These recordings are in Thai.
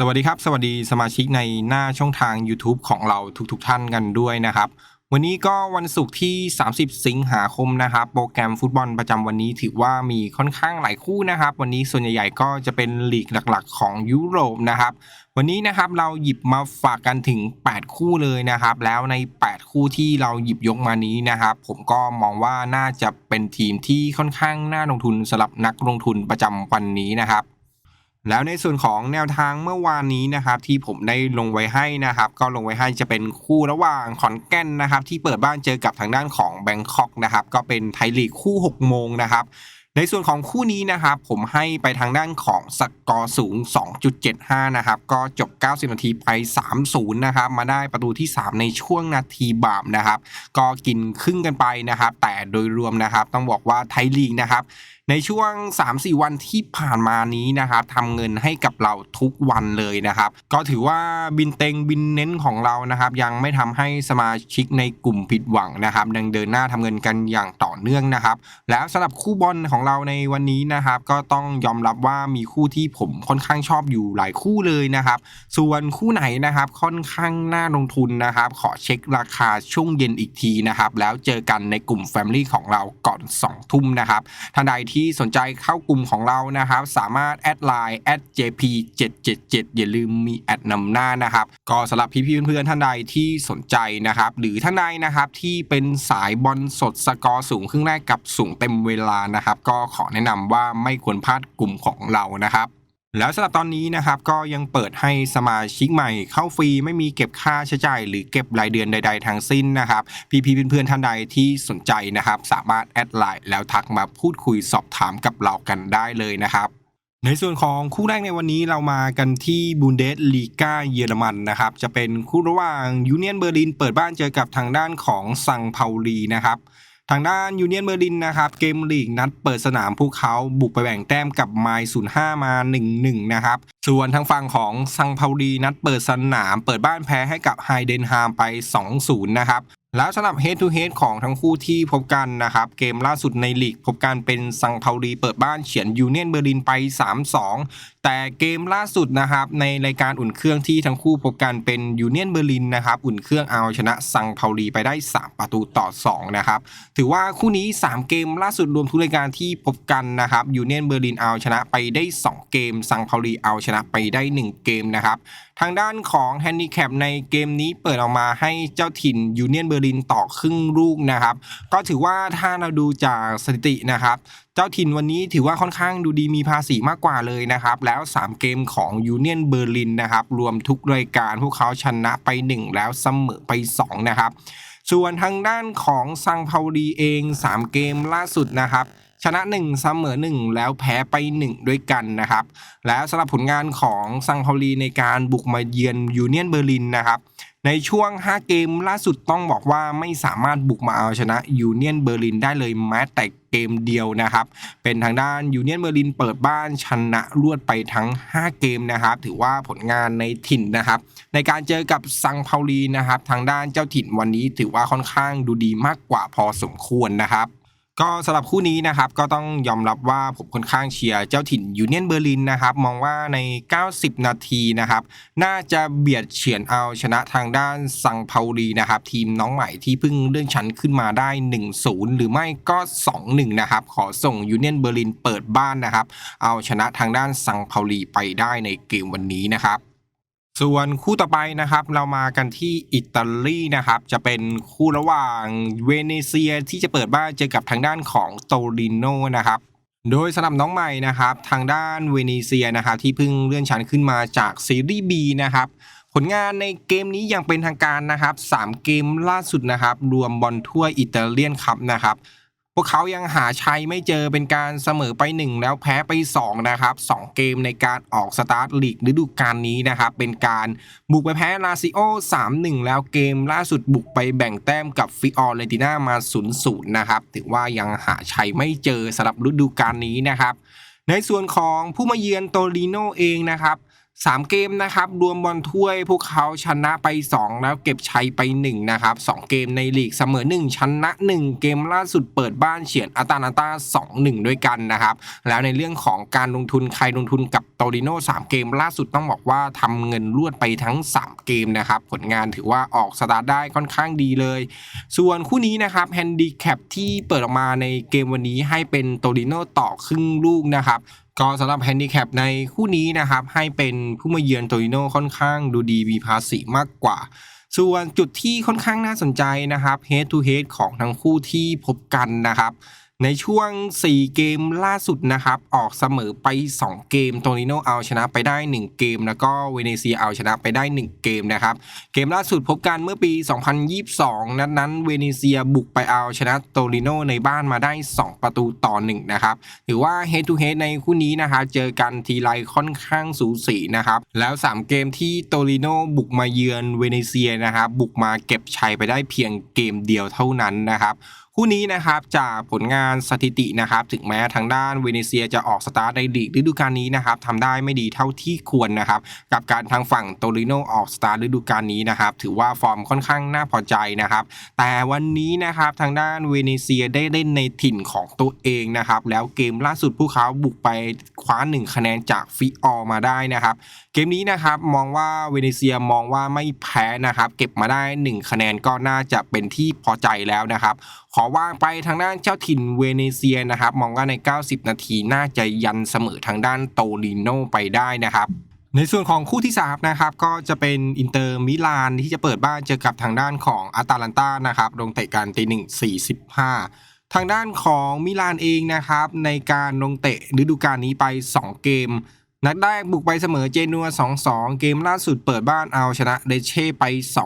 สวัสดีครับ สวัสดีสมาชิกในหน้าช่องทาง YouTube ของเราทุกๆทท่านกันด้วยนะครับ วันนี้ก็วันศุกร์ที่ 30 สิงหาคมนะครับ โปรแกรมฟุตบอลประจำวันนี้ถือว่ามีค่อนข้างหลายคู่นะครับ วันนี้ส่วนใหญ่ๆก็จะเป็นลีกหลักๆ ของยุโรปนะครับ วันนี้นะครับเราหยิบมาฝากกันถึง 8 คู่เลยนะครับ แล้วใน 8 คู่ที่เราหยิบยกมานี้นะครับ ผมก็มองว่าน่าจะเป็นทีมที่ค่อนข้างน่าลงทุนสำหรับนักลงทุนประจำวันนี้นะครับ แล้วในส่วนของแนวทางเมื่อวานนี้นะครับที่ผมได้ลงไว้ให้นะครับ ก็ลงไว้ให้จะเป็นคู่ระหว่างขอนแก่นนะครับ ที่เปิดบ้านเจอกับทางด้านของแบงคอกนะครับ ก็เป็นไทยลีกคู่ 6 โมงนะครับในส่วนของคู่นี้นะครับผมให้ไปทางด้านของสกอร์สูง 2.75 นะครับ ก็จบ 90 นาทีไป 3-0 นะครับ มาได้ประตูที่ 3 ในช่วงนาทีบามนะครับ ก็กินครึ่งกันไปนะครับ แต่โดยรวมนะครับ ต้องบอกว่าไทยลีกนะครับ ในช่วง 3-4 วันที่ผ่านมานี้นะครับทำเงินให้กับเราทุกวันเลยนะครับ ก็ถือว่าบินเต็งบินเน้นของเรานะครับ ยังไม่ทำให้สมาชิกในกลุ่มผิดหวังนะครับยังเดินหน้าทำเงินกันอย่างต่อเนื่องนะครับ แล้วสำหรับคู่บอลของเราในวันนี้นะครับ ก็ต้องยอมรับว่ามีคู่ที่ผมค่อนข้างชอบอยู่หลายคู่เลยนะครับ ส่วนคู่ไหนนะครับค่อนข้างน่าลงทุนนะครับ ขอเช็คราคาช่วงเย็นอีกทีนะครับ แล้วเจอกันในกลุ่ม Family ของเราก่อน 2 ทุ่มนะครับท่านใดที่ที่สนใจเข้ากลุ่มของเรานะครับ สามารถแอดไลน์แอด @jp 777อย่าลืมมีแอดนำหน้านะครับ ก็สำหรับพี่ๆเพื่อนๆท่านใดที่สนใจนะครับ หรือท่านใดนะครับที่เป็นสายบอลสดสกอร์สูงครึ่งแรกกับสูงเต็มเวลานะครับ ก็ขอแนะนำว่าไม่ควรพลาดกลุ่มของเรานะครับ แล้วสำหรับตอนนี้นะครับก็ยังเปิดให้สมาชิกใหม่เข้าฟรีไม่มีเก็บค่าใช้จ่ายหรือเก็บรายเดือนใด ๆทั้งสิ้นนะครับ พี่ๆเพื่อนๆท่านใดที่สนใจนะครับสามารถแอดไลน์แล้วทักมาพูดคุยสอบถามกับเรากันได้เลยนะครับในส่วนของคู่แรกในวันนี้เรามากันที่บูนเดสลีกาเยอรมันนะครับ จะเป็นคู่ระหว่างยูเนียนเบอร์ลินเปิดบ้านเจอกับทางด้านของซังเปาลีนะครับ ทางด้านยูเนียนเบอร์ลินนะครับเกมลีกนัดเปิดสนามพวกเขาบุกไปแบ่งแต้มกับไมล์ศูนย์ห้ามา 1-1 นะครับส่วนทางฝั่งของซังเปาลีนัดเปิดสนาม เปิดบ้านแพ้ให้กับไฮเดนฮามไป 2-0 นะครับแล้วสำหรับ Head to Head ของทั้งคู่ที่พบกันนะครับ เกมล่าสุดในลีกพบกันเป็นซังเปาลีเปิดบ้านเฉียนยูเนียนเบอร์ลินไป 3-2 แต่เกมล่าสุดนะครับในรายการอุ่นเครื่องที่ทั้งคู่พบกันเป็นยูเนียนเบอร์ลินนะครับอุ่นเครื่องเอาชนะซังเปาลีไปได้ 3 ประตูต่อ 2 นะครับ ถือว่าคู่นี้ 3 เกมล่าสุดรวมทุกรายการที่พบกันนะครับยูเนียนเบอร์ลินเอาชนะไปได้ 2 เกมซังเปาลีเอาชนะไปได้ 1 เกมนะครับทางด้านของแฮนดิแคปในเกมนี้เปิดออกมาให้เจ้าถิ่นยูเนียนเบอร์ลินต่อครึ่งลูกนะครับ ก็ถือว่าถ้าเราดูจากสถิตินะครับ เจ้าถิ่นวันนี้ถือว่าค่อนข้างดูดีมีภาษีมากกว่าเลยนะครับ แล้ว 3 เกมของยูเนียนเบอร์ลินนะครับ รวมทุกรายการพวกเขาชนะไป 1 แล้วเสมอไป 2 นะครับ ส่วนทางด้านของซังเปาลีเอง 3 เกมล่าสุดนะครับชนะ1เสมอ1 แล้วแพ้ไป 1 ด้วยกันนะครับ แล้วสำหรับผลงานของซังเาลีในการบุกมาเยือนยูเนียนเบอร์ลินนะครับ ในช่วง 5 เกมล่าสุดต้องบอกว่าไม่สามารถบุกมาเอาชนะยูเนียนเบอร์ลินได้เลยแม้แต่เกมเดียวนะครับ เป็นทางด้านยูเนียนเบอร์ลินเปิดบ้านชนะรวดไปทั้ง 5 เกมนะครับ ถือว่าผลงานในถิ่นนะครับ ในการเจอกับซังเปาลีนะครับ ทางด้านเจ้าถิ่นวันนี้ถือว่าค่อนข้างดูดีมากกว่าพอสมควรนะครับ ก็สำหรับคู่นี้นะครับก็ต้องยอมรับว่าผมค่อนข้างเชียร์เจ้าถิ่นยูเนียนเบอร์ลินนะครับมองว่าใน 90 นาทีนะครับน่าจะเบียดเฉือนเอาชนะทางด้านซังเปาลีนะครับทีมน้องใหม่ที่เพิ่งเลื่อนชั้นขึ้นมาได้ 1-0 หรือไม่ก็ 2-1 นะครับขอส่งยูเนียนเบอร์ลินเปิดบ้านนะครับเอาชนะทางด้านซังเปาลีไปได้ในเกมวันนี้นะครับ ส่วนคู่ต่อไปนะครับเรามากันที่อิตาลีนะครับ จะเป็นคู่ระหว่างเวเนเซียที่จะเปิดบ้านเจอกับทางด้านของโตริโนนะครับโดยสำหรับน้องใหม่นะครับ ทางด้านเวเนเซียนะครับที่เพิ่งเลื่อนชั้นขึ้นมาจากซีรีส์ B นะครับผลงานในเกมนี้ยังเป็นทางการนะครับ 3 เกมล่าสุดนะครับ รวมบอลถ้วอิตาเลียนคัพนะครับ พวกเขายังหาชัยไม่เจอเป็นการเสมอไป 1 แล้วแพ้ไป 2 นะครับ 2 เกมในการออกสตาร์ทลีกฤดูกาลนี้นะครับ เป็นการบุกไปแพ้ลาซิโอ 3-1 แล้วเกมล่าสุดบุกไปแบ่งแต้มกับฟิออเรนติน่ามา 0-0 นะครับ ถือว่ายังหาชัยไม่เจอสำหรับฤดูกาลนี้นะครับในส่วนของผู้มาเยือนโตริโนเองนะครับ 3 เกมนะครับรวมบอลถ้วยพวกเขาชนะไป 2 แล้วเก็บชัยไป 1 นะครับ 2 เกมในลีกเสมอ 1 ชนะ 1 เกมล่าสุดเปิดบ้านเฉียนอาตานาตา2-1 ด้วยกันนะครับ แล้วในเรื่องของการลงทุนใครลงทุนกับโตริโน่3 เกมล่าสุดต้องบอกว่าทำเงินรวดไปทั้ง 3 เกมนะครับ ผลงานถือว่าออกสตาร์ทได้ค่อนข้างดีเลย ส่วนคู่นี้นะครับแฮนดิแคปที่เปิดออกมาในเกมวันนี้ให้เป็นโตริโน่ต่อครึ่งลูกนะครับ ก็สำหรับแฮนดิแคปในคู่นี้นะครับ ให้เป็นผู้มาเยือนโตริโนค่อนข้างดูดีมีภาษีมากกว่า ส่วนจุดที่ค่อนข้างน่าสนใจนะครับ head to head ของทั้งคู่ที่พบกันนะครับ ในช่วง 4 เกมล่าสุดนะครับ ออกเสมอไป 2 เกมโตริโนเอาชนะไปได้ 1 เกม แล้วก็เวเนเซียเอาชนะไปได้ 1 เกมนะครับ เกมล่าสุดพบกันเมื่อปี 2022 นัดนั้นเวเนเซียบุกไปเอาชนะโตริโนในบ้านมาได้ 2 ประตูต่อ 1 นะครับถือว่า head to head ในคู่นี้นะครับเจอกันทีไรค่อนข้างสูสีนะครับ แล้ว 3 เกมที่โตริโนบุกมาเยือนเวเนเซียนะครับบุกมาเก็บชัยไปได้เพียงเกมเดียวเท่านั้นนะครับ คู่นี้นะครับจากผลงานสถิตินะครับถึงแม้ทางด้านเวเนเซียจะออกสตาร์ทในลีกฤดูกาลนี้นะครับทำได้ไม่ดีเท่าที่ควรนะครับกับการทางฝั่งโตริโนออกสตาร์ทฤดูกาลนี้นะครับถือว่าฟอร์มค่อนข้างน่าพอใจนะครับแต่วันนี้นะครับทางด้านเวเนเซียได้เล่นในถิ่นของตัวเองนะครับแล้วเกมล่าสุดพวกเขาบุกไปคว้าหนึ่งคะแนนจากฟิออมาได้นะครับเกมนี้นะครับมองว่าเวเนเซียมองว่าไม่แพ้นะครับเก็บมาได้ 1 คะแนนก็น่าจะเป็นที่พอใจแล้วนะครับ ขอวางไปทางด้านเจ้าถิ่นเวเนเซียนะครับ มองว่าใน 90 นาทีน่าจะยันเสมอทางด้านโตริโนไปได้นะครับในส่วนของคู่ที่3นะครับก็จะเป็นอินเตอร์มิลานที่จะเปิดบ้านเจอกับทางด้านของอาตาลันตานะครับลงเตะกันตีหนึ่งสี่สิบห้าทางด้านของมิลานเองนะครับในการลงเตะฤดูกาลนี้ไป 2 เกม นัดแรกบุกไปเสมอเจนัว 2-2 เกมล่าสุดเปิดบ้านเอาชนะเดเช่ไป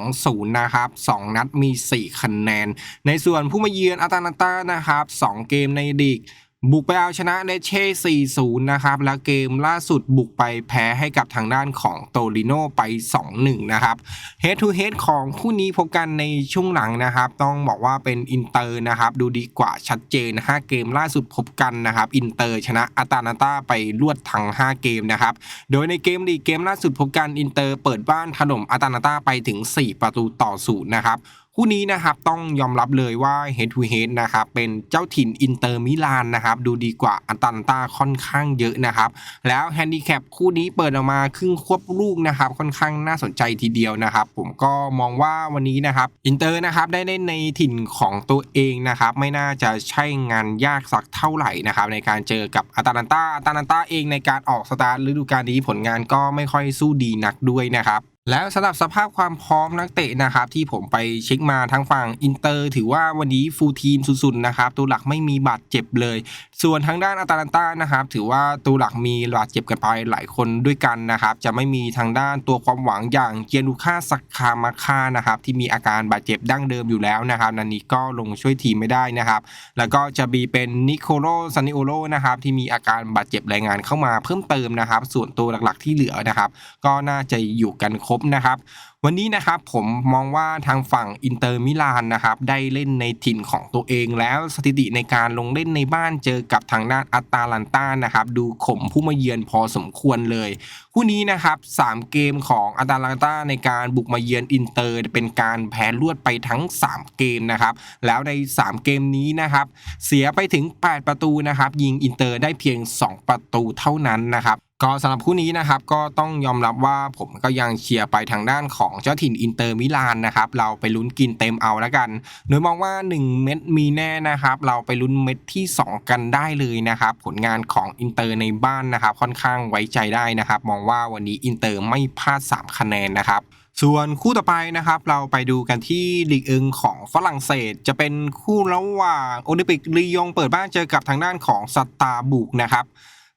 2-0 นะครับ 2 นัดมี 4 คะแนน ในส่วนผู้มาเยือนอาตาลันตานะครับ 2 เกมในดีก บุกไปเอาชนะเดเช่ 4-0 นะครับ แล้วเกมล่าสุดบุกไปแพ้ให้กับทางด้านของโตริโนไป 2-1 นะครับ Head to Head ของคู่นี้พบกันในช่วงหลังนะครับ ต้องบอกว่าเป็นอินเตอร์นะครับ ดูดีกว่าชัดเจน 5 เกมล่าสุดพบกันนะครับ อินเตอร์ชนะอาตานาตาไปรวดทั้ง 5 เกมนะครับ โดยในเกมลีเกมล่าสุดพบกันอินเตอร์เปิดบ้านถล่มอาตานาตาไปถึง 4 ประตูต่อศูนย์นะครับ คู่นี้นะครับต้องยอมรับเลยว่า Head to Head นะครับเป็นเจ้าถิ่นอินเตอร์มิลานนะครับดูดีกว่าอันตันตาค่อนข้างเยอะนะครับแล้วแฮนดิแคปคู่นี้เปิดออกมาครึ่งควบลูกนะครับค่อนข้างน่าสนใจทีเดียวนะครับ ผมก็มองว่าวันนี้นะครับอินเตอร์นะครับได้เล่นในถิ่นของตัวเองนะครับไม่น่าจะใช่งานยากสักเท่าไหร่นะครับในการเจอกับอัตาลันตาอัตาลันตาเองในการออกสตาร์ทฤดูกาลนี้ผลงานก็ไม่ค่อยสู้ดีนักด้วยนะครับ แล้วสำหรับสภาพความพร้อมนักเตะนะครับ ที่ผมไปเช็คมาทางฝั่งอินเตอร์ ถือว่าวันนี้ฟูลทีมสุดๆนะครับ ตัวหลักไม่มีบาดเจ็บเลย ส่วนทางด้านอาตาลันตานะครับ ถือว่าตัวหลักมีบาดเจ็บกันไปหลายคนด้วยกันนะครับ จะไม่มีทางด้านตัวความหวังอย่างเกียนูค่าสักคามาค่านะครับ ที่มีอาการบาดเจ็บดั้งเดิมอยู่แล้วนะครับนันนี้ก็ลงช่วยทีมไม่ได้นะครับ แล้วก็จะมีเป็นนิโคโลซานิโอโลนะครับที่มีอาการบาดเจ็บรายงานเข้ามาเพิ่มเติมนะครับ ส่วนตัวหลักๆที่เหลือนะครับ ก็น่าจะอยู่กันครบนะครับ วันนี้นะครับผมมองว่าทางฝั่งอินเตอร์มิลานนะครับได้เล่นในถิ่นของตัวเอง แล้วสถิติในการลงเล่นในบ้านเจอกับทางด้านอัตตาลันตานะครับดูข่มผู้มาเยือนพอสมควรเลยคู่นี้นะครับ3เกมของอัตตาลันตาในการบุกมาเยือนอินเตอร์ เป็นการแพ้รวดไปทั้ง 3 เกมนะครับแล้วใน 3 เกมนี้นะครับเสียไปถึง 8 ประตูนะครับยิงอินเตอร์ได้เพียง 2 ประตูเท่านั้นนะครับ ก็สำหรับคู่นี้นะครับก็ต้องยอมรับว่าผมก็ยังเชียร์ไปทางด้านของเจ้าถิ่นอินเตอร์มิลานนะครับเราไปลุ้นกินเต็มเอาแล้วกัน โดยมองว่า 1 เม็ดมีแน่นะครับเราไปลุ้นเม็ดที่ 2 กันได้เลยนะครับผลงานของอินเตอร์ในบ้านนะครับค่อนข้างไว้ใจได้นะครับมองว่าวันนี้อินเตอร์ไม่พลาด 3 คะแนนนะครับส่วนคู่ต่อไปนะครับเราไปดูกันที่ลีกเอิงของฝรั่งเศส จะเป็นคู่ระหว่างโอลิมปิกลียงเปิดบ้านเจอกับทางด้านของสตาร์บุกนะครับ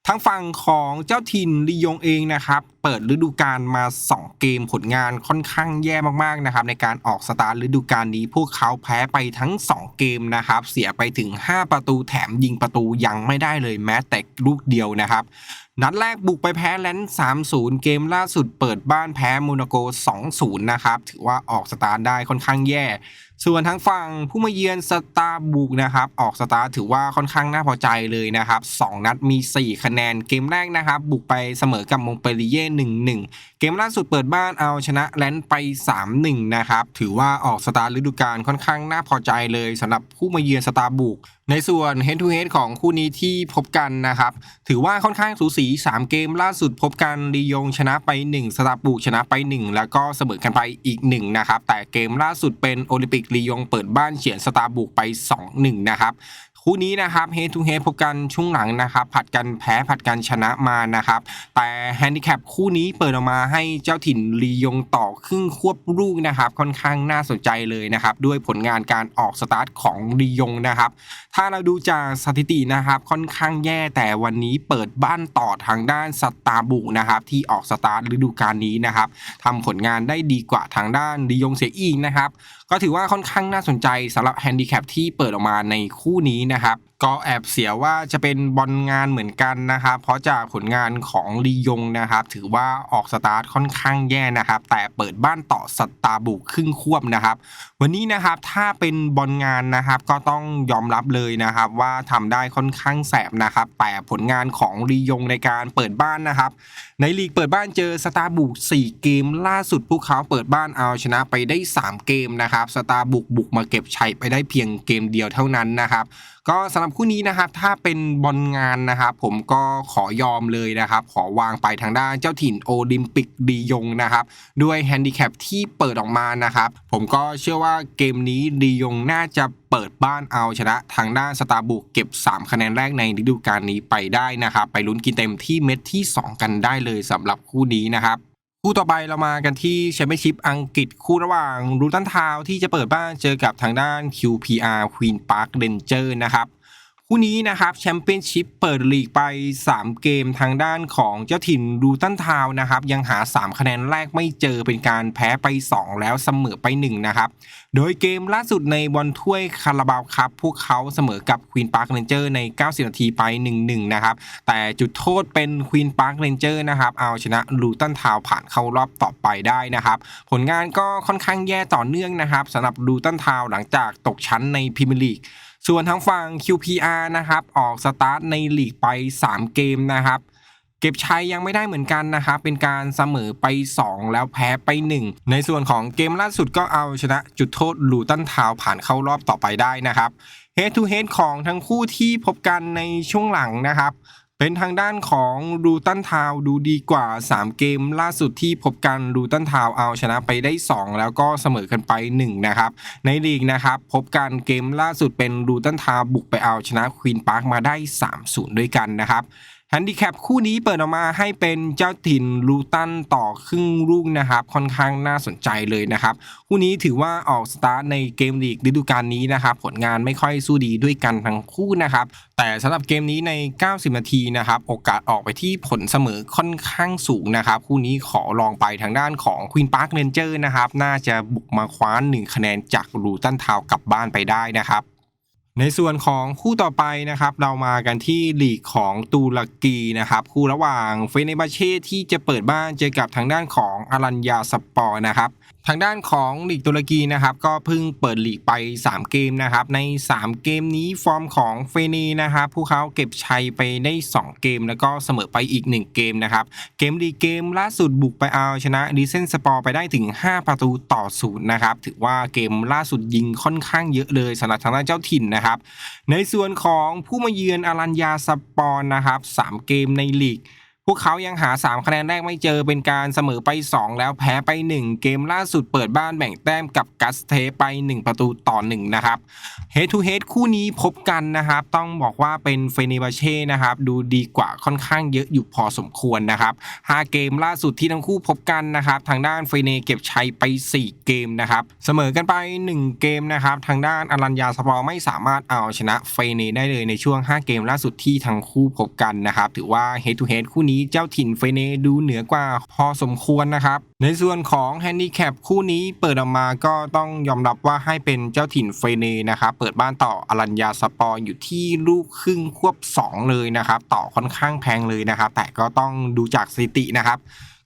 ทางฝั่งของเจ้าถิ่นลียงเองนะครับ เปิดฤดูกาลมา 2 เกมผลงานค่อนข้างแย่มากๆนะครับ ในการออกสตาร์ฤดูกาลนี้ พวกเขาแพ้ไปทั้ง 2 เกมนะครับ เสียไปถึง 5 ประตูแถมยิงประตูยังไม่ได้เลยแม้แต่ลูกเดียวนะครับ นัดแรกบุกไปแพ้แลนด์3-0 เกมล่าสุดเปิดบ้านแพ้โมนาโก 2-0 นะครับ ถือว่าออกสตาร์ได้ค่อนข้างแย่ ส่วนทั้งฝั่งผู้มาเยือนสตาร์บุกนะครับออกสตาร์ถือว่าค่อนข้างน่าพอใจเลยนะครับ2นัดมี 4 คะแนนเกมแรกนะครับ บุกไปเสมอกับมงเปรีเย่1-1 เกมล่าสุดเปิดบ้านเอาชนะแลนด์ไป 3-1 นะครับถือว่าออกสตาร์ฤดูกาลค่อนข้างน่าพอใจเลยสำหรับผู้มาเยือนสตาร์บุกในส่วน head to head ของคู่นี้ที่พบกันนะครับ ถือว่าค่อนข้างสูสี 3 เกมล่าสุดพบกันลียงชนะไป 1 สตาร์บุกชนะไป 1 แล้วก็เสมอกันไปอีก1นะครับแต่เกมล่าสุดเป็นโอลิมปิกลียงเปิดบ้านเฉียนสตาร์บุกไป 2-1 นะครับ คู่นี้นะครับ head to head พบกันช่วงหลังนะครับผัดกันแพ้ผัดกันชนะมานะครับ แต่แฮนดิแคปคู่นี้เปิดออกมาให้เจ้าถิ่นลียงต่อครึ่งควบลูกนะครับ ค่อนข้างน่าสนใจเลยนะครับ ด้วยผลงานการออกสตาร์ทของลียงนะครับ ถ้าเราดูจากสถิตินะครับค่อนข้างแย่แต่วันนี้เปิดบ้านต่อทางด้านสตาร์บุกนะครับ ที่ออกสตาร์ทฤดูกาลนี้นะครับทำผลงานได้ดีกว่าทางด้านลียงเสียอีกนะครับ ก็ถือว่าค่อนข้างน่าสนใจสำหรับแฮนดิแคปที่เปิดออกมาในคู่นี้นะครับ ก็แอบเสียว่าจะเป็นบอลงานเหมือนกันนะครับ เพราะจากผลงานของลียงนะครับ ถือว่าออกสตาร์ทค่อนข้างแย่นะครับ แต่เปิดบ้านต่อสตาร์บุกครึ่งควบนะครับ วันนี้นะครับถ้าเป็นบอลงานนะครับก็ต้องยอมรับเลยนะครับ ว่าทำได้ค่อนข้างแสบนะครับ แต่ผลงานของลียงในการเปิดบ้านนะครับ ในลีกเปิดบ้านเจอสตาร์บุก4เกม ล่าสุดพวกเขาเปิดบ้านเอาชนะไปได้ 3 เกมนะครับสตาร์บุกบุกมาเก็บชัยไปได้เพียงเกมเดียวเท่านั้นนะครับ ก็สำหรับคู่นี้นะครับถ้าเป็นบอลงานนะครับผมก็ขอยอมเลยนะครับ ขอวางไปทางด้านเจ้าถิ่นโอลิมปิกดียงนะครับด้วยแฮนดิแคปที่เปิดออกมานะครับผมก็เชื่อว่าเกมนี้ดียงน่าจะเปิดบ้านเอาชนะทางด้านสตาร์บุกเก็บ 3 คะแนนแรกในฤดูกาลนี้ไปได้นะครับ ไปลุ้นกินเต็มที่เม็ดที่ 2 กันได้เลยสำหรับคู่นี้นะครับคู่ต่อไปเรามากันที่แชมเปี้ยนชิพอังกฤษคู่ระหว่างรูตันทาวที่จะเปิดบ้านเจอกับทางด้าน QPR Queen Park Ranger นะครับ คู่นี้นะครับแชมเปี้ยนชิพเปิดลีกไป 3 เกมทางด้านของเจ้าถิ่นรูตันทาวนะครับยังหา 3 คะแนนแรกไม่เจอเป็นการแพ้ไป 2 แล้วเสมอไป 1 นะครับ โดยเกมล่าสุดในบอลถ้วยคาราบาวครับ พวกเขาเสมอกับควีนพาร์คเรนเจอร์ใน 90 นาทีไป 1-1 นะครับ แต่จุดโทษเป็นควีนพาร์คเรนเจอร์นะครับเอาชนะลูตันทาวผ่านเข้ารอบต่อไปได้นะครับ ผลงานก็ค่อนข้างแย่ต่อเนื่องนะครับสำหรับลูตันทาวหลังจากตกชั้นในพรีเมียร์ลีก ส่วนทางฝั่ง QPR นะครับออกสตาร์ทในลีกไป 3 เกมนะครับเก็บชัยยังไม่ได้เหมือนกันนะครับเป็นการเสมอไป 2 แล้วแพ้ไป 1 ในส่วนของเกมล่าสุดก็เอาชนะจุดโทษลูตันทาวผ่านเข้ารอบต่อไปได้นะครับ Head to Head ของทั้งคู่ที่พบกันในช่วงหลังนะครับ เป็นทางด้านของรูตันทาวดูดีกว่า 3 เกมล่าสุดที่พบกันรูตันทาวเอาชนะไปได้ 2 แล้วก็เสมอกันไป 1 นะครับ ในลีกนะครับ พบกันเกมล่าสุดเป็นรูตันทาวบุกไปเอาชนะควีนพาร์คมาได้ 3-0 ด้วยกันนะครับ แฮนดิแคปคู่นี้เปิดออกมาให้เป็นเจ้าถิ่นรูตันต่อครึ่งลูกนะครับ ค่อนข้างน่าสนใจเลยนะครับ คู่นี้ถือว่าออกสตาร์ทในเกมลีกฤดูกาลนี้นะครับ ผลงานไม่ค่อยสู้ดีด้วยกันทั้งคู่นะครับ แต่สำหรับเกมนี้ใน 90 นาทีนะครับ โอกาสออกไปที่ผลเสมอค่อนข้างสูงนะครับ คู่นี้ขอลองไปทางด้านของ Queen Park Ranger นะครับ น่าจะบุกมาคว้าน1คะแนนจากรูตันทาวกลับบ้านไปได้นะครับ ในส่วนของคู่ต่อไปนะครับเรามากันที่ลีกของตุรกีนะครับคู่ระหว่างเฟเนบาเช่ที่จะเปิดบ้านเจอกับทางด้านของอารัญญาสปอร์นะครับ ทางด้านของลีกตุรกีนะครับก็เพิ่งเปิดลีกไป 3 เกมนะครับใน 3 เกมนี้ฟอร์มของเฟเนนะครับผู้เขาเก็บชัยไปได้ 2 เกม แล้วก็เสมอไปอีก 1 เกมนะครับเกมลีกเกมล่าสุดบุกไปเอาชนะดิเซนสปอร์ไปได้ถึง 5 ประตูต่อศูนย์นะครับถือว่าเกมล่าสุดยิงค่อนข้างเยอะเลยสำหรับทางด้านเจ้าถิ่นนะครับในส่วนของผู้มาเยือนอารัญญาสปอร์นะครับ3เกมในลีก พวกเขายังหา 3 คะแนนแรกไม่เจอเป็นการเสมอไป 2 แล้วแพ้ไป 1 เกมล่าสุดเปิดบ้านแบ่งแต้มกับกัสเทไป 1 ประตูต่อ 1 นะครับ Head to Head คู่นี้พบกันนะครับ ต้องบอกว่าเป็นเฟเนบาเช่นะครับดูดีกว่าค่อนข้างเยอะอยู่พอสมควรนะครับ5เกมล่าสุดที่ทั้งคู่พบกันนะครับ ทางด้านเฟเนเก็บชัยไป 4 เกมนะครับเสมอกันไป 1 เกมนะครับ ทางด้านอารัญญาสปอร์ไม่สามารถเอาชนะเฟเนได้เลยในช่วง 5 เกมล่าสุดที่ทั้งคู่พบกันนะครับถือว่า Head to Head คู่นี้นี้เจ้าถิ่นเฟเนดูเหนือกว่าพอสมควรนะครับ ในส่วนของแฮนดิแคปคู่นี้เปิดออกมาก็ต้องยอมรับว่าให้เป็นเจ้าถิ่นเฟเนนะครับเปิดบ้านต่ออรัญญาสปอร์อยู่ที่ลูกครึ่งควบ 2 เลยนะครับ ต่อค่อนข้างแพงเลยนะครับ แต่ก็ต้องดูจากสถิตินะครับ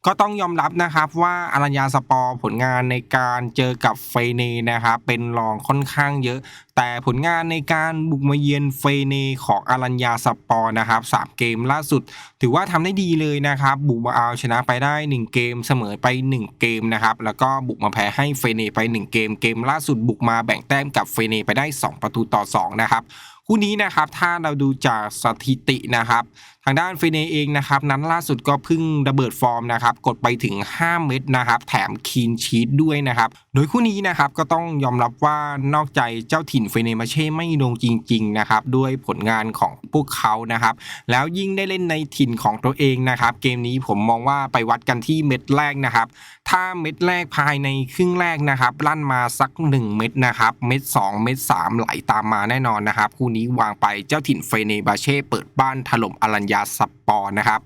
ก็ต้องยอมรับนะครับว่าอารัญญาสปอร์ผลงานในการเจอกับเฟเนนะครับเป็นรองค่อนข้างเยอะ แต่ผลงานในการบุกมาเยือนเฟเนของอารัญญาสปอร์นะครับสามเกมล่าสุด ถือว่าทำได้ดีเลยนะครับ บุกมาเอาชนะไปได้ 1 เกมเสมอไป 1 เกมนะครับ แล้วก็บุกมาแพ้ให้เฟเนไป 1 เกม เกมล่าสุดบุกมาแบ่งแต้มกับเฟเนไปได้ 2 ประตูต่อ 2 นะครับคู่นี้นะครับถ้าเราดูจากสถิตินะครับ ทางด้านเฟเนเองนะครับ นั้นล่าสุดก็เพิ่งระเบิดฟอร์มนะครับ กดไปถึง 5 เม็ดนะครับ แถมคีนชีตด้วยนะครับ ดยคู่นี้นะครับก็ต้องยอมรับว่านอกใจเจ้าถิ่นเฟเนมาเช่ไม่ลงจริงๆนะครับด้วยผลงานของพวกเขานะครับ แล้วยิ่งได้เล่นในถิ่นของตัวเองนะครับ เกมนี้ผมมองว่าไปวัดกันที่เม็ดแรกนะครับ ถ้าเม็ดแรกภายในครึ่งแรกนะครับลั่นมาสัก 1 เม็ดนะครับ เม็ด 2 เม็ด 3 ไหลตามมาแน่นอนนะครับคู่นี้วางไปเจ้าถิ่นเฟเนบาเช่เปิดบ้านถล่มอรัญญาสปอร์นะครับ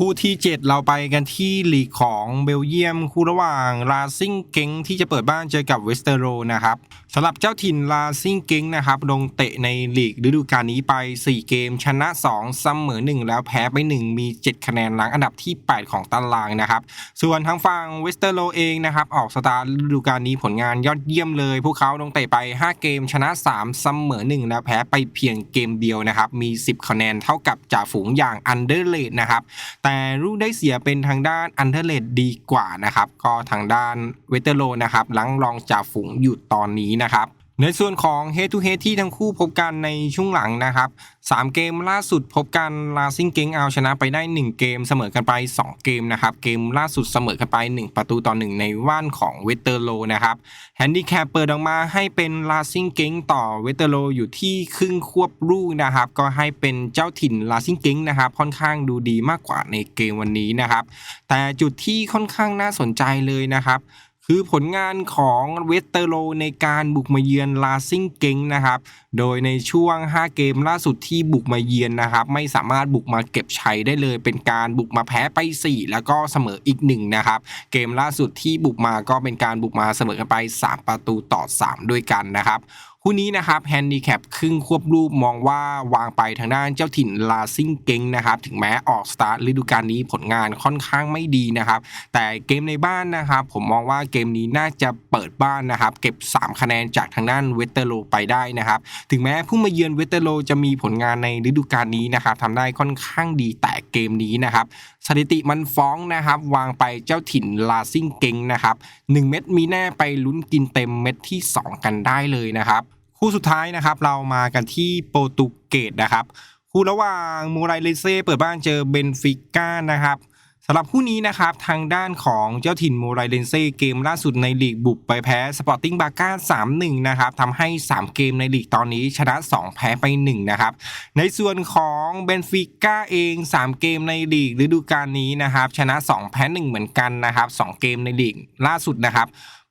คู่ที่ 7 เราไปกันที่ลีกของเบลเยียม คู่ระหว่างลาซิงเกงที่จะเปิดบ้านเจอกับเวสเตอร์โรนะครับสำหรับเจ้าถิ่นลาซิงเกงนะครับลงเตะในลีกฤดูกาลนี้ไป 4 เกม ชนะ2เสมอ1 แล้วแพ้ไป 1 มี 7 คะแนนหลังอันดับที่ 8 ของตารางนะครับ ส่วนทางฝั่งเวสเตอร์โรเองนะครับออกสตาร์ฤดูกาลนี้ผลงานยอดเยี่ยมเลย พวกเขาลงเตะไป 5 เกม ชนะ3เสมอ1 แล้วแพ้ไปเพียงเกมเดียวนะครับมี 10 คะแนนเท่ากับจ่าฝูงอย่างอันเดอร์เลดนะครับแต่ลูกได้เสียเป็นทางด้านอันเทอร์เลดดีกว่านะครับ ก็ทางด้านเวเตอร์โรนะครับหลังรองจ่าฝูงอยู่ตอนนี้นะครับ ในส่วนของ Head to Head ที่ทั้งคู่พบกันในช่วงหลังนะครับ 3 เกมล่าสุดพบกันลาซิงเกงเอาชนะไปได้ 1 เกมเสมอกันไป 2 เกมนะครับ เกมล่าสุดเสมอกันไป 1 ประตูต่อ 1 ในว่านของเวเตอร์โลนะครับแฮนดิแคปเปิดออกมาให้เป็นลาซิงเกงต่อเวเตอร์โลอยู่ที่ครึ่งควบรูนะครับ ก็ให้เป็นเจ้าถิ่นลาซิงเกงนะครับ ค่อนข้างดูดีมากกว่าในเกมวันนี้นะครับ แต่จุดที่ค่อนข้างน่าสนใจเลยนะครับ คือผลงานของเวสเตอร์โลในการบุกมาเยือนลาซิงเกงนะครับ โดยในช่วง 5 เกมล่าสุดที่บุกมาเยือนนะครับ ไม่สามารถบุกมาเก็บชัยได้เลย เป็นการบุกมาแพ้ไป 4 แล้วก็เสมออีก1นะครับ เกมล่าสุดที่บุกมาก็เป็นการบุกมาเสมอกันไป 3 ประตูต่อ 3 ด้วยกันนะครับ คู่นี้นะครับแฮนดิแคปครึ่งควบรูปมองว่าวางไปทางด้านเจ้าถิ่นลาซิงเกงนะครับถึงแม้ออกสตาร์ทฤดูกาลนี้ผลงานค่อนข้างไม่ดีนะครับ แต่เกมในบ้านนะครับ ผมมองว่าเกมนี้น่าจะเปิดบ้านนะครับ เก็บ 3 คะแนนจากทางด้านเวสเตอร์โลไปได้นะครับ ถึงแม้ผู้มาเยือนเวสเตอร์โลจะมีผลงานในฤดูกาลนี้นะครับทำได้ค่อนข้างดีแต่เกมนี้นะครับ สถิติมันฟ้องนะครับ วางไปเจ้าถิ่นลาซิงเกงนะครับ1เม็ดมีแน่ไปลุ้นกินเต็มเม็ดที่ 2 กันได้เลยนะครับ คู่สุดท้ายนะครับเรามากันที่โปรตุเกสนะครับ คู่ระหว่างมูไรเลเซ่เปิดบ้านเจอเบนฟิก้านะครับ สำหรับคู่นี้นะครับทางด้านของเจ้าถิ่นโมไรเลนเซ่เกมล่าสุดในลีกบุกไปแพ้สปอร์ติ้งบาก้า3-1นะครับทำให้ 3 เกมในลีกตอนนี้ชนะ 2 แพ้ไป 1 นะครับ ในส่วนของเบนฟิก้าเอง 3 เกมในลีกฤดูกาลนี้นะครับชนะ 2 แพ้ 1 เหมือนกันนะครับ 2 เกมในลีกล่าสุดนะครับ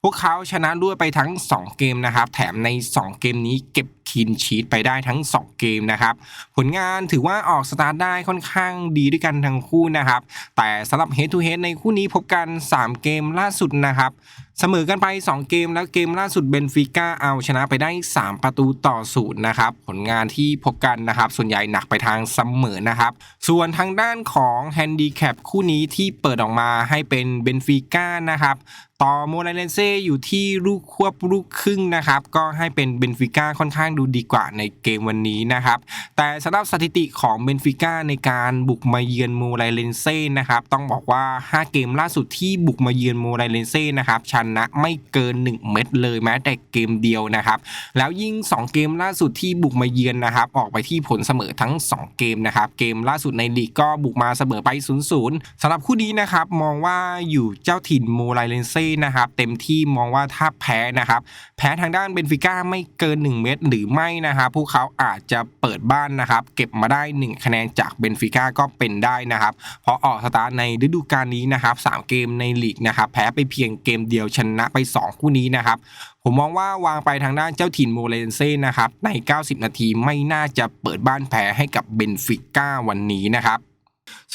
พวกเขาชนะรวดไปทั้ง 2 เกมนะครับ แถมใน 2 เกมนี้เก็บคินชีตไปได้ทั้ง 2 เกมนะครับ ผลงานถือว่าออกสตาร์ทได้ค่อนข้างดีด้วยกันทั้งคู่นะครับ แต่สำหรับ Head to Head ในคู่นี้พบกัน 3 เกมล่าสุดนะครับเสมอกันไป 2 เกมแล้วเกมล่าสุดเบนฟิก้าเอาชนะไปได้ 3 ประตูต่อศูนย์นะครับ ผลงานที่พบกันนะครับ ส่วนใหญ่หนักไปทางเสมอนะครับ ส่วนทางด้านของแฮนดิแคปคู่นี้ที่เปิดออกมาให้เป็นเบนฟิก้านะครับต่อโมนาเลนเซ่อยู่ที่ลูกควบลูกครึ่งนะครับ ก็ให้เป็นเบนฟิก้าค่อนข้างดูดีกว่าในเกมวันนี้นะครับ แต่สำหรับสถิติของเบนฟิก้าในการบุกมาเยือนโมไรเลนเซ่นะครับ ต้องบอกว่า 5 เกมล่าสุดที่บุกมาเยือนโมไรเลนเซ่นะครับชนะไม่เกิน 1 เม็ดเลยแม้แต่เกมเดียวนะครับ แล้วยิ่ง 2 เกมล่าสุดที่บุกมาเยือนนะครับ ออกไปที่ผลเสมอทั้ง 2 เกมนะครับ เกมล่าสุดในลีกก็บุกมาเสมอไป 0-0สำหรับคู่นี้นะครับมองว่าอยู่เจ้าถิ่นโมไรเลนเซ่นะครับ เต็มที่มองว่าถ้าแพ้นะครับ แพ้ทางด้านเบนฟิก้าไม่เกิน 1 เม็ดหรือไม่นะครับพวกเขาอาจจะเปิดบ้านนะครับเก็บมาได้ 1 คะแนนจากเบนฟิก้าก็เป็นได้นะครับเพราะออกสตาร์ในฤดูกาลนี้นะครับ3เกมในลีกนะครับแพ้ไปเพียงเกมเดียวชนะไป 2 คู่นี้นะครับ ผมมองว่าวางไปทางด้านเจ้าถิ่นโมเลนเซ่นะครับใน 90 นาทีไม่น่าจะเปิดบ้านแพ้ให้กับเบนฟิก้าวันนี้นะครับ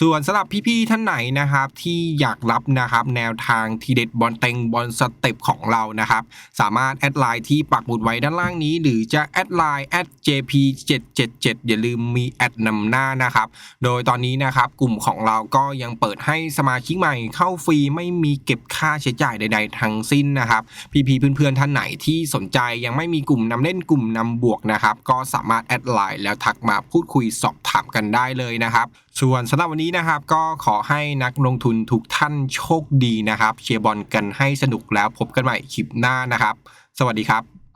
ส่วนสำหรับพี่ๆท่านไหนนะครับที่อยากรับนะครับแนวทางทีเด็ดบอลเต็งบอลสเต็ปของเรานะครับสามารถแอดไลน์ที่ปักหมุดไว้ด้านล่างนี้ หรือจะแอดไลน์ @jp777 อย่าลืมมีแอดนำหน้านะครับโดยตอนนี้นะครับกลุ่มของเราก็ยังเปิดให้สมาชิกใหม่เข้าฟรีไม่มีเก็บค่าใช้จ่ายใด ๆ ทั้งสิ้นนะครับพี่ๆเพื่อนๆท่านไหนที่สนใจยังไม่มีกลุ่มนำเล่นกลุ่มนำบวกนะครับก็สามารถแอดไลน์แล้วทักมาพูดคุยสอบถามกันได้เลยนะครับส่วนสำหรับวันนี้นี้นะครับก็ขอให้นักลงทุนทุกท่านโชคดีนะครับ เชียร์บอลกันให้สนุกแล้วพบกันใหม่คลิปหน้านะครับ สวัสดีครับ